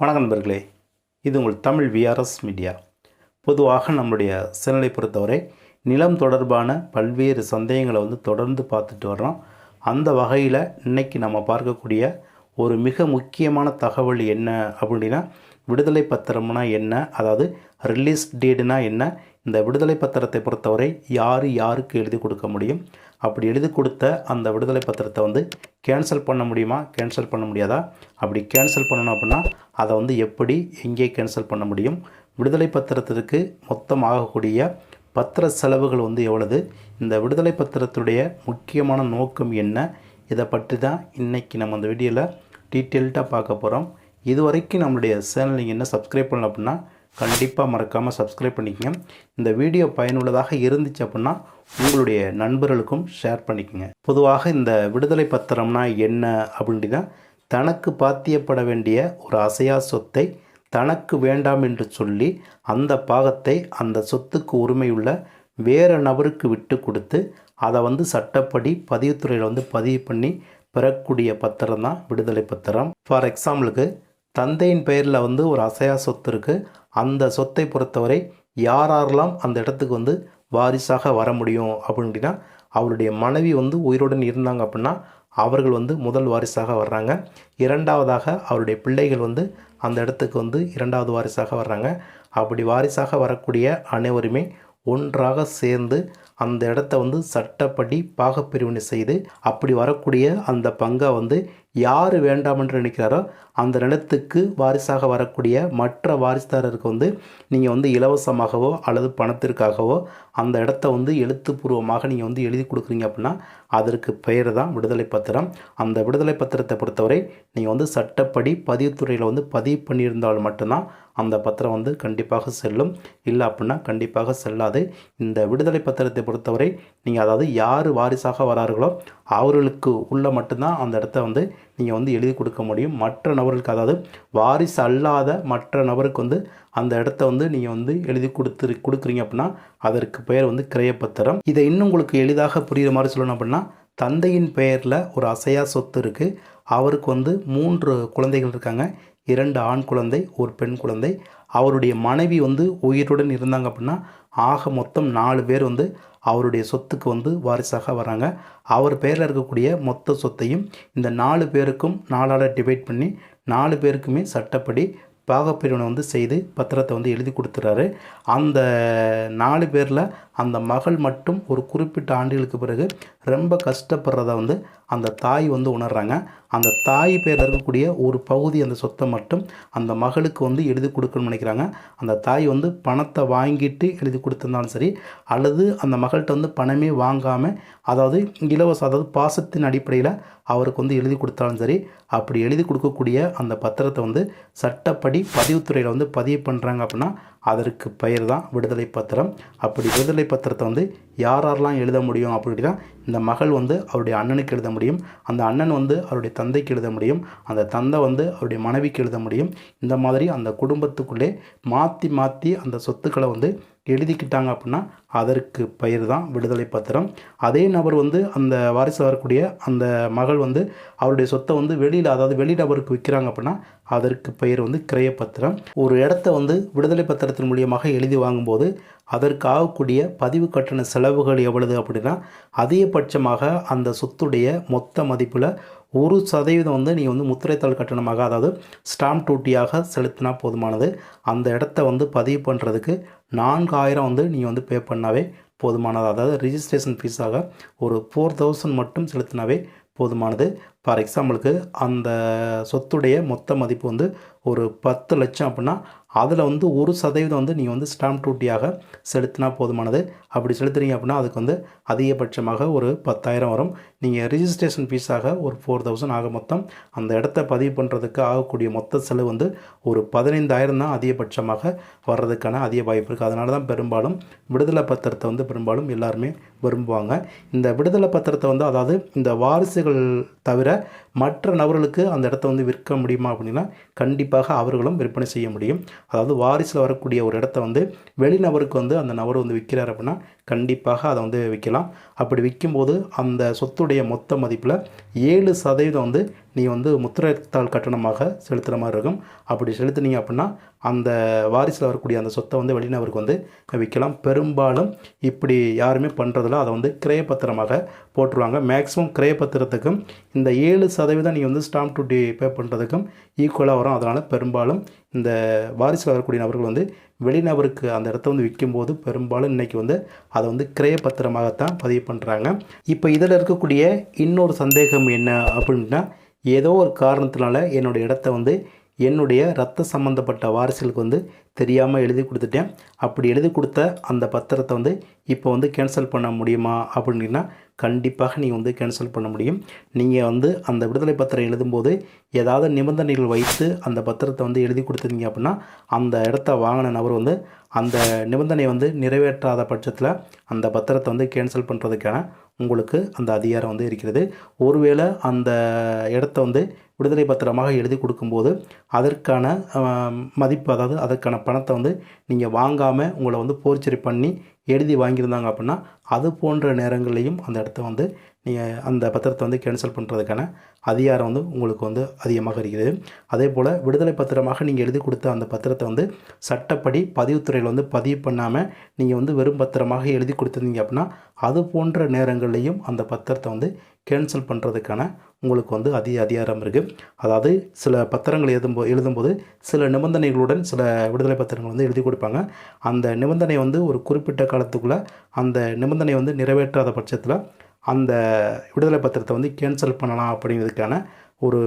வணக்கம் நண்பர்களே. இது உங்கள் தமிழ் விஆர்எஸ் மீடியா பொதுவாக நம்முடைய சேனலை பொறுத்தவரை நிலம் தொடர்பான பல்வேறு சந்தேகங்களை வந்து தொடர்ந்து பார்த்துட்டு வர்றோம். அந்த வகையில் இன்றைக்கி நம்ம பார்க்கக்கூடிய ஒரு மிக முக்கியமான தகவல் என்ன அப்படின்னா விடுதலை பத்திரம்னா என்ன? அதாவது ரிலீஸ் டேட்னா என்ன? இந்த விடுதலை பத்திரத்தை பொறுத்தவரை யார் யாருக்கு எழுதி கொடுக்க முடியும்? அப்படி எழுதி கொடுத்த அந்த விடுதலை பத்திரத்தை வந்து கேன்சல் பண்ண முடியுமா? கேன்சல் பண்ண முடியாதா? அப்படி கேன்சல் பண்ணணும் அப்படின்னா அதை வந்து எப்படி எங்கே கேன்சல் பண்ண முடியும்? விடுதலை பத்திரத்திற்கு மொத்தம் ஆகக்கூடிய பத்திர செலவுகள் வந்து எவ்வளவு? இந்த விடுதலை பத்திரத்துடைய முக்கியமான நோக்கம் என்ன? இதை பற்றி தான் இன்றைக்கி நம்ம அந்த வீடியோவில் டீட்டெயில்டாக பார்க்க போகிறோம் இது வரைக்கும் நம்மளுடைய சேனல் நீங்கள் என்ன சப்ஸ்கிரைப் பண்ணல அப்படின்னா கண்டிப்பாக மறக்காமல் சப்ஸ்கிரைப் பண்ணிக்கங்க. இந்த வீடியோ பயனுள்ளதாக இருந்துச்சு அப்படின்னா உங்களுடைய நண்பர்களுக்கும் ஷேர் பண்ணிக்கோங்க. பொதுவாக இந்த விடுதலை பத்திரம்னா என்ன அப்படின்னா தனக்கு பாத்தியப்பட வேண்டிய ஒரு அசையா சொத்தை தனக்கு வேண்டாம் என்று சொல்லி அந்த பாகத்தை அந்த சொத்துக்கு உரிமையுள்ள வேறு நபருக்கு விட்டு கொடுத்து அதை வந்து சட்டப்படி பதிவுத்துறையில் வந்து பதிவு பண்ணி பெறக்கூடிய பத்திரம் தான் விடுதலை பத்திரம். ஃபார் எக்ஸாம்பிளுக்கு தந்தையின் பெயரில் வந்து ஒரு அசையா சொத்து இருக்குது அந்த சொத்தை பொறுத்தவரை யாரெல்லாம் அந்த இடத்துக்கு வந்து வாரிசாக வர முடியும் அப்படின்னா அவருடைய மனைவி வந்து உயிருடன் இருந்தாங்க அப்படின்னா அவர்கள் வந்து முதல் வாரிசாக வர்றாங்க. இரண்டாவதாக அவருடைய பிள்ளைகள் வந்து அந்த இடத்துக்கு வந்து இரண்டாவது வாரிசாக வர்றாங்க. அப்படி வாரிசாக வரக்கூடிய அனைவருமே ஒன்றாக சேர்ந்து அந்த இடத்த வந்து சட்டப்படி பாகப்பிரிவினை செய்து அப்படி வரக்கூடிய அந்த பங்கை வந்து யார் வேண்டாம் என்று நினைக்கிறாரோ அந்த நிலத்துக்கு வாரிசாக வரக்கூடிய மற்ற வாரிசுதாரருக்கு வந்து நீங்கள் வந்து இலவசமாகவோ அல்லது பணத்திற்காகவோ அந்த இடத்த வந்து எழுத்துப்பூர்வமாக நீங்கள் வந்து எழுதி கொடுக்குறீங்க அப்படின்னா அதற்கு பெயர் தான் விடுதலை பத்திரம். அந்த விடுதலை பத்திரத்தை பொறுத்தவரை நீங்கள் வந்து சட்டப்படி பதிவுத்துறையில் வந்து பதிவு பண்ணியிருந்தால் மட்டும்தான் அந்த பத்திரம் வந்து கண்டிப்பாக செல்லும். இல்லை அப்படின்னா கண்டிப்பாக செல்லாது. இந்த விடுதலை பத்திரத்தை பொறுத்தவரை நீங்கள் அதாவது யார் வாரிசாக வரார்களோ அவர்களுக்கு உள்ள மட்டும்தான் அந்த இடத்த வந்து நீங்கள் வந்து எழுதி கொடுக்க முடியும். மற்ற நபர்களுக்கு அதாவது வாரிசு அல்லாத மற்ற நபருக்கு வந்து அந்த இடத்த வந்து நீங்கள் வந்து எழுதி கொடுத்து கொடுக்குறீங்க அப்படின்னா அதற்கு பெயர் வந்து கிரையப்பத்திரம். இதை இன்னும் உங்களுக்கு எளிதாக புரிகிற மாதிரி சொல்லணும் அப்படின்னா தந்தையின் பெயரில் ஒரு அசையா சொத்து இருக்குது அவருக்கு வந்து மூன்று குழந்தைகள் இருக்காங்க. இரண்டு ஆண் குழந்தை ஒரு பெண் குழந்தை. அவருடைய மனைவி வந்து உயிருடன் இருந்தாங்க அப்படின்னா ஆக மொத்தம் நாலு பேர் வந்து அவருடைய சொத்துக்கு வந்து வாரிசாக வராங்க. அவர் பேரில் இருக்கக்கூடிய மொத்த சொத்தையும் இந்த நாலு பேருக்கும் நாலால் டிவைட் பண்ணி நாலு பேருக்குமே சட்டப்படி பாகப்பிரிவினை வந்து செய்து பத்திரத்தை வந்து எழுதி கொடுத்துறாரு. அந்த நாலு பேரில் அந்த மகள் மட்டும் ஒரு குறிப்பிட்ட ஆண்டுகளுக்கு பிறகு ரொம்ப கஷ்டப்படுறத வந்து அந்த தாய் வந்து உணர்றாங்க. அந்த தாய் பேரில் இருக்கக்கூடிய ஒரு பகுதி அந்த சொத்தை மட்டும் அந்த மகளுக்கு வந்து எழுதி கொடுக்கணும்னு நினைக்கிறாங்க. அந்த தாய் வந்து பணத்தை வாங்கிட்டு எழுதி கொடுத்துருந்தாலும் சரி அல்லது அந்த மகள்கிட்ட வந்து பணமே வாங்காமல் அதாவது இலவச அதாவது பாசத்தின் அடிப்படையில் அவருக்கு வந்து எழுதி கொடுத்தாலும் சரி அப்படி எழுதி கொடுக்கக்கூடிய அந்த பத்திரத்தை வந்து சட்டப்படி பதிவுத்துறையில் வந்து பதிவு பண்ணுறாங்க அப்படின்னா அதற்கு பெயர் தான் விடுதலை பத்திரம். அப்படி விடுதலை பத்திரத்தை வந்து யார் யாரெல்லாம் எழுத முடியும் அப்படின்னா இந்த மகள் வந்து அவருடைய அண்ணனுக்கு எழுத முடியும் அந்த அண்ணன் வந்து அவருடைய தந்தைக்கு எழுத முடியும் அந்த தந்தை வந்து அவருடைய மனைவிக்கு எழுத முடியும். இந்த மாதிரி அந்த குடும்பத்துக்குள்ளே மாற்றி மாற்றி அந்த சொத்துக்களை வந்து எழுதிக்கிட்டாங்க அப்படின்னா அதற்கு பெயர் தான் விடுதலை பத்திரம். அதே நபர் வந்து அந்த வாரிசு வரக்கூடிய அந்த மகள் வந்து அவருடைய சொத்தை வந்து வெளியில் அதாவது வெளி நபருக்கு விற்கிறாங்க அப்படின்னா அதற்கு பெயர் வந்து கிரய பத்திரம் ஒரு இடத்த வந்து விடுதலை பத்திரத்தின் மூலியமாக எழுதி வாங்கும்போது அதற்கு ஆகக்கூடிய பதிவு கட்டண செலவுகள் எவ்வளவு அப்படின்னா அதிகபட்சமாக அந்த சொத்துடைய மொத்த மதிப்பில் ஒரு சதவீதம் வந்து நீங்கள் வந்து முத்திரைத்தாள் கட்டணமாக அதாவது ஸ்டாம்ப் டூட்டியாக செலுத்தினா போதுமானது. அந்த இடத்த வந்து பதிவு பண்ணுறதுக்கு நான்காயிரம் வந்து நீங்கள் வந்து பே பண்ணாவே போதுமானது. அதாவது ரிஜிஸ்ட்ரேஷன் ஃபீஸாக ஒரு ஃபோர் தௌசண்ட் மட்டும் செலுத்தினாவே போதுமானது. ஃபார் எக்ஸாம்பிளுக்கு அந்த சொத்துடைய மொத்த மதிப்பு வந்து ஒரு பத்து லட்சம் அப்படின்னா அதில் வந்து ஒரு சதவீதம் வந்து நீங்கள் வந்து ஸ்டாம்ப் டூட்டியாக செலுத்தினா போதுமானது. அப்படி செலுத்துறீங்க அப்படின்னா அதுக்கு வந்து அதிகபட்சமாக ஒரு பத்தாயிரம் வரும். நீங்கள் ரிஜிஸ்ட்ரேஷன் ஃபீஸாக ஒரு ஃபோர் தௌசண்ட் ஆக மொத்தம் அந்த இடத்த பதிவு பண்ணுறதுக்கு ஆகக்கூடிய மொத்த செலவு வந்து ஒரு பதினைந்தாயிரம் தான் அதிகபட்சமாக வர்றதுக்கான அதிக வாய்ப்பு இருக்குது அதனால தான் பெரும்பாலும் விடுதலை பத்திரத்தை வந்து பெரும்பாலும் எல்லாருமே விரும்புவாங்க. இந்த விடுதலை பத்திரத்தை வந்து அதாவது இந்த வாரிசுகள் தவிர மற்ற நபர்களுக்கு அந்த இடத்த வந்து விற்க முடியுமா அப்படின்னா கண்டிப்பாக அவர்களும் விற்பனை செய்ய முடியும். அதாவது வாரிசில் வரக்கூடிய ஒரு இடத்த வந்து வெளிநபருக்கு வந்து அந்த நபர் வந்து விற்கிறார் அப்படின்னா கண்டிப்பாக அதை வந்து விற்கலாம். அப்படி விற்கும்போது அந்த சொத்துடைய மொத்த மதிப்பில் ஏழு சதவீதம் வந்து நீ வந்து முத்திரத்தாள் கட்டணமாக செலுத்துகிற மாதிரி இருக்கும். அப்படி செலுத்துனீங்க அப்படின்னா அந்த வாரிசில் வரக்கூடிய அந்த சொத்தை வந்து வெளிநபருக்கு வந்து விற்கலாம். பெரும்பாலும் இப்படி யாருமே பண்ணுறதில்ல அதை வந்து கிரயப்பத்திரமாக போட்டுருவாங்க. மேக்ஸிமம் கிரயப்பத்திரத்துக்கும் இந்த ஏழு சதவீதம் நீங்கள் வந்து ஸ்டாம்ப் டியூட்டி பே பண்ணுறதுக்கும் ஈக்குவலாக வரும். அதனால் பெரும்பாலும் இந்த வாரிசில் வரக்கூடிய நபர்கள் வந்து வெளிநபருக்கு அந்த இடத்த வந்து விற்கும்போது பெரும்பாலும் இன்றைக்கி வந்து அதை வந்து கிரயப்பத்திரமாகத்தான் பதிவு பண்ணுறாங்க இப்போ இதில் இருக்கக்கூடிய இன்னொரு சந்தேகம் என்ன அப்படின்னா ஏதோ ஒரு காரணத்தினால என்னோடய இடத்த வந்து என்னுடைய ரத்த சம்மந்தப்பட்ட வாரிசுகளுக்கு வந்து தெரியாமல் எழுதி கொடுத்துட்டேன். அப்படி எழுதி கொடுத்த அந்த பத்திரத்தை வந்து இப்போ வந்து கேன்சல் பண்ண முடியுமா அப்படின்னா கண்டிப்பாக நீங்கள் வந்து கேன்சல் பண்ண முடியும். நீங்கள் வந்து அந்த விடுதலை பத்திரம் எழுதும்போது ஏதாவது நிபந்தனைகள் வைத்து அந்த பத்திரத்தை வந்து எழுதி கொடுத்துருந்தீங்க அப்படின்னா அந்த இடத்த வாங்கின நபர் வந்து அந்த நிபந்தனை வந்து நிறைவேற்றாத பட்சத்தில் அந்த பத்திரத்தை வந்து கேன்சல் பண்ணுறதுக்கான உங்களுக்கு அந்த அதிகாரம் வந்து இருக்கிறது. ஒருவேளை அந்த இடத்த வந்து விடுதலை பத்திரமாக எழுதி கொடுக்கும்போது அதற்கான மதிப்பு அதாவது அதற்கான பணத்தை வந்து நீங்கள் வாங்காமல் உங்களை வந்து போர்ச்சரி பண்ணி எழுதி வாங்கியிருந்தாங்க அப்படின்னா அது போன்ற நேரங்கள்லையும் அந்த இடத்த வந்து நீங்கள் அந்த பத்திரத்தை வந்து கேன்சல் பண்ணுறதுக்கான அதிகாரம் வந்து உங்களுக்கு வந்து அதிகமாக இருக்கிறது அதே போல் விடுதலை பத்திரமாக நீங்கள் எழுதி கொடுத்த அந்த பத்திரத்தை வந்து சட்டப்படி பதிவுத்துறையில் வந்து பதிவு பண்ணாமல் நீங்கள் வந்து வெறும் பத்திரமாக எழுதி கொடுத்துருந்தீங்க அப்படின்னா அது போன்ற நேரங்கள்லையும் அந்த பத்திரத்தை வந்து கேன்சல் பண்ணுறதுக்கான உங்களுக்கு வந்து அதிக அதிகாரம் இருக்குது அதாவது சில பத்திரங்கள் எழுதும்போ எழுதும்போது சில நிபந்தனைகளுடன் சில விடுதலை பத்திரங்கள் வந்து எழுதி கொடுப்பாங்க. அந்த நிபந்தனை வந்து ஒரு குறிப்பிட்ட காலத்துக்குள்ளே அந்த நிபந்தனை வந்து நிறைவேற்றாத பட்சத்தில் அந்த விடுதலை பத்திரத்தை வந்து கேன்சல் பண்ணலாம் அப்படிங்கிறதுக்கான ஒரு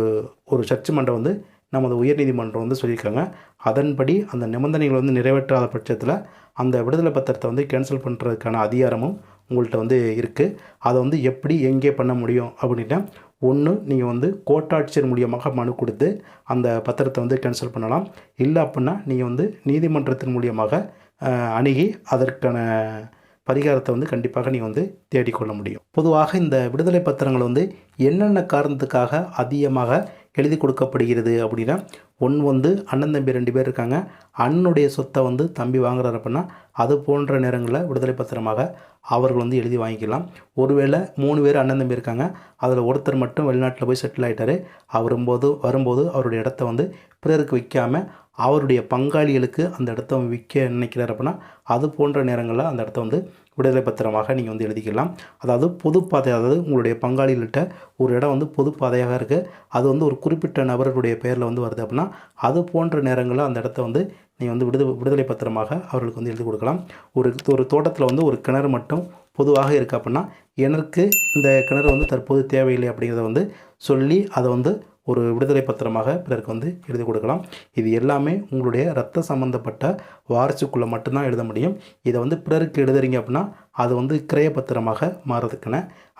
ஒரு ஜட்ஜ்மெண்ட்டை வந்து நமது உயர்நீதிமன்றம் வந்து சொல்லியிருக்காங்க. அதன்படி அந்த நிபந்தனைகள் வந்து நிறைவேற்றாத பட்சத்தில் அந்த விடுதலை பத்திரத்தை வந்து கேன்சல் பண்ணுறதுக்கான அதிகாரமும் உங்கள்கிட்ட வந்து இருக்குது அதை வந்து எப்படி எங்கே பண்ண முடியும் அப்படின்னா ஒன்று நீங்கள் வந்து கோட்டாட்சியர் மூலியமாக மனு கொடுத்து அந்த பத்திரத்தை வந்து கேன்சல் பண்ணலாம். இல்லை அப்படின்னா நீங்கள் வந்து நீதிமன்றத்தின் மூலியமாக அணுகி அதற்கான பரிகாரத்தை வந்து கண்டிப்பாக நீங்கள் வந்து தேடிக்கொள்ள முடியும். பொதுவாக இந்த விடுதலை பத்திரங்கள் வந்து என்னென்ன காரணத்துக்காக அதிகமாக எழுதி கொடுக்கப்படுகிறது அப்படின்னா ஒன்று வந்து அண்ணன் தம்பி ரெண்டு பேர் இருக்காங்க. அண்ணனுடைய சொத்தை வந்து தம்பி வாங்குறாரு அப்படின்னா அது போன்ற நேரங்களில் விடுதலை பத்திரமாக அவர்கள் வந்து எழுதி வாங்கிக்கலாம். ஒருவேளை மூணு பேர் அண்ணன் தம்பி இருக்காங்க. அதில் ஒருத்தர் மட்டும் வெளிநாட்டில் போய் செட்டில் ஆகிட்டாரு அவரும்போது வரும்போது அவருடைய இடத்த வந்து பிறருக்கு விற்காமல் அவருடைய பங்காளிகளுக்கு அந்த இடத்த விற்க நினைக்கிறார் அப்படின்னா அது போன்ற நேரங்களில் அந்த இடத்த வந்து விடுதலை பத்திரமாக நீங்கள் வந்து எழுதிக்கலாம். அதாவது பொதுப்பாதை அதாவது உங்களுடைய பங்காளிகள்கிட்ட ஒரு இடம் வந்து பொதுப்பாதையாக இருக்குது அது வந்து ஒரு குறிப்பிட்ட நபர்களுடைய பெயரில் வந்து வருது அப்படின்னா அது போன்ற நேரங்களில் அந்த இடத்த வந்து நீங்கள் வந்து விடுதலை விடுதலை பத்திரமாக அவர்களுக்கு வந்து எழுதி கொடுக்கலாம். ஒரு ஒரு தோட்டத்தில் வந்து ஒரு கிணறு மட்டும் பொதுவாக இருக்குது அப்படின்னா எனக்கு இந்த கிணறு வந்து தற்போது தேவையில்லை அப்படிங்கிறத வந்து சொல்லி அதை வந்து ஒரு விடுதலை பத்திரமாக பிறருக்கு வந்து எழுதி கொடுக்கலாம். இது எல்லாமே உங்களுடைய ரத்த சம்மந்தப்பட்ட வாரிசுக்குள்ளே மட்டும்தான் எழுத முடியும். இதை வந்து பிறருக்கு எழுதுறீங்க அப்படின்னா அது வந்து கிரய பத்திரமாக மாறதுக்கான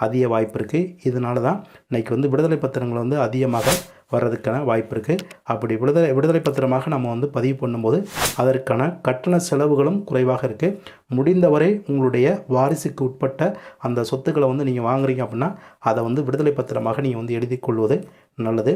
அதிக வாய்ப்பு இருக்குது இதனால தான் இன்றைக்கி வந்து விடுதலை பத்திரங்களை வந்து அதிகமாக வர்றதுக்கான வாய்ப்பு இருக்குது அப்படி விடுதலை விடுதலை பத்திரமாக நம்ம வந்து பதிவு பண்ணும்போது அதற்கான கட்டண செலவுகளும் குறைவாக இருக்குது முடிந்தவரை உங்களுடைய வாரிசுக்கு உட்பட்ட அந்த சொத்துக்களை வந்து நீங்கள் வாங்குறீங்க அப்படின்னா அதை வந்து விடுதலை பத்திரமாக நீங்கள் வந்து எழுதி கொள்வது நல்லது.